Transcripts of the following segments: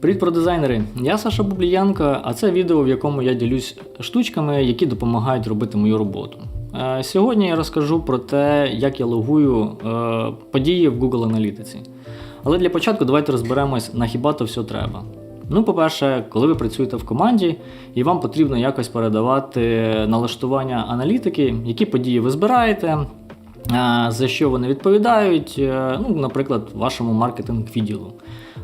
Привіт, про дизайнери! Я Саша Бубліянко, а це відео, в якому я ділюсь штучками, які допомагають робити мою роботу. Е, Сьогодні я розкажу про те, як я логую е, події в Google Аналітиці. Але для початку давайте розберемось, на хіба то все треба. Ну, по-перше, коли ви працюєте в команді і вам потрібно якось передавати налаштування аналітики, які події ви збираєте, за що вони відповідають, е, ну, наприклад, вашому маркетинг-відділу.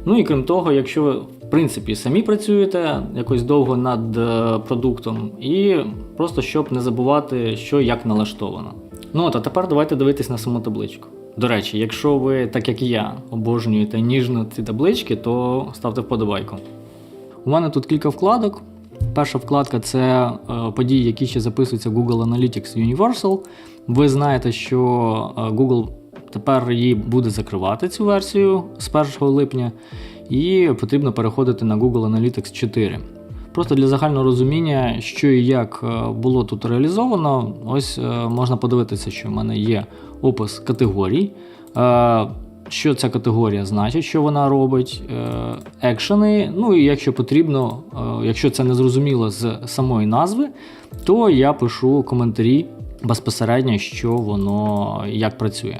Ну і крім того, якщо ви в принципі самі працюєте якось довго над е, продуктом, і просто щоб не забувати, що як налаштовано. Ну от, а тепер давайте дивитись на саму табличку. До речі, якщо ви, так як і я, обожнюєте ніжно ці таблички, то ставте вподобайку. У мене тут кілька вкладок. Перша вкладка це е, події, які ще записуються в Google Analytics Universal. Ви знаєте, що е, Google тепер її буде закривати цю версію з 1 липня, і потрібно переходити на Google Analytics 4. Просто для загального розуміння, що і як е, було тут реалізовано, ось можна подивитися, що в мене є опис категорій. Що ця категорія значить, що вона робить, е, екшени. Ну і якщо потрібно, е, якщо це не зрозуміло з самої назви, то я пишу коментарі безпосередньо, що воно як працює.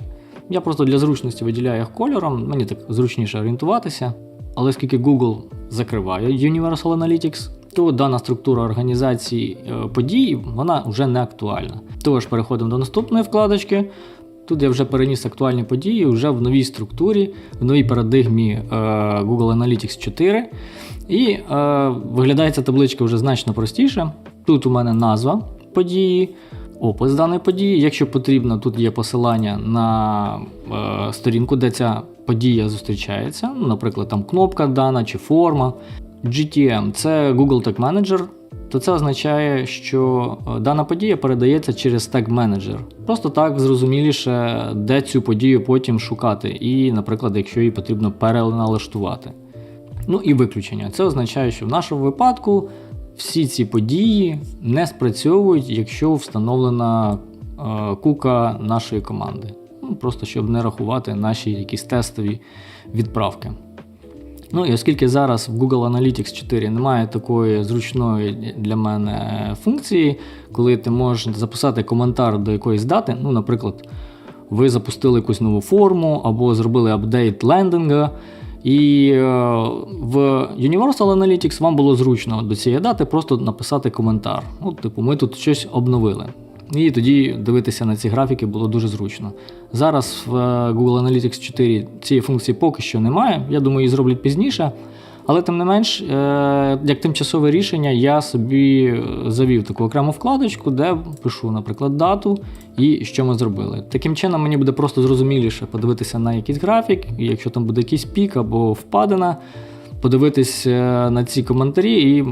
Я просто для зручності виділяю їх кольором, мені так зручніше орієнтуватися. Але оскільки Google закриває Universal Analytics, то дана структура організації е, подій вона вже не актуальна. Тож переходимо до наступної вкладочки. Тут я вже переніс актуальні події вже в новій структурі, в новій парадигмі е, Google Analytics 4. І е, виглядає ця табличка вже значно простіше. Тут у мене назва події, опис даної події. Якщо потрібно, тут є посилання на е, сторінку, де ця подія зустрічається. Наприклад, там кнопка дана чи форма. GTM це Google Tag Manager, то це означає, що е, дана подія передається через Tag Manager. Просто так зрозуміліше, де цю подію потім шукати, і, наприклад, якщо її потрібно переналаштувати. Ну і виключення. Це означає, що в нашому випадку всі ці події не спрацьовують, якщо встановлена е, кука нашої команди. Ну, просто щоб не рахувати наші якісь тестові відправки. Ну і оскільки зараз в Google Analytics 4 немає такої зручної для мене функції, коли ти можеш записати коментар до якоїсь дати, ну, наприклад, ви запустили якусь нову форму або зробили апдейт лендинга, і е, в Universal Analytics вам було зручно до цієї дати просто написати коментар. От, типу, ми тут щось обновили. І тоді дивитися на ці графіки було дуже зручно. Зараз в е, Google Analytics 4 цієї функції поки що немає. Я думаю, її зроблять пізніше. Але тим не менш, е, як тимчасове рішення, я собі е, завів таку окрему вкладочку, де пишу, наприклад, дату і що ми зробили. Таким чином, мені буде просто зрозуміліше подивитися на якийсь графік, і якщо там буде якийсь пік або впадина, подивитись на ці коментарі і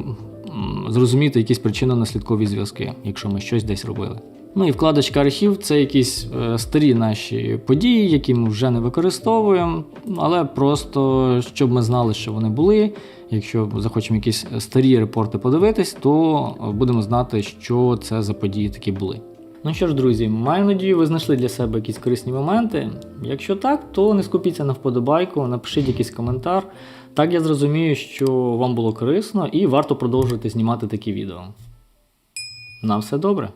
зрозуміти якісь причинно-наслідкові зв'язки, якщо ми щось десь робили. Ну і вкладочка архів це якісь е, старі наші події, які ми вже не використовуємо, але просто щоб ми знали, що вони були. Якщо захочемо якісь старі репорти подивитись, то е, будемо знати, що це за події такі були. Ну що ж, друзі, маю надію, ви знайшли для себе якісь корисні моменти. Якщо так, то не скупіться на вподобайку, напишіть якийсь коментар. Так я зрозумію, що вам було корисно і варто продовжувати знімати такі відео. На все добре!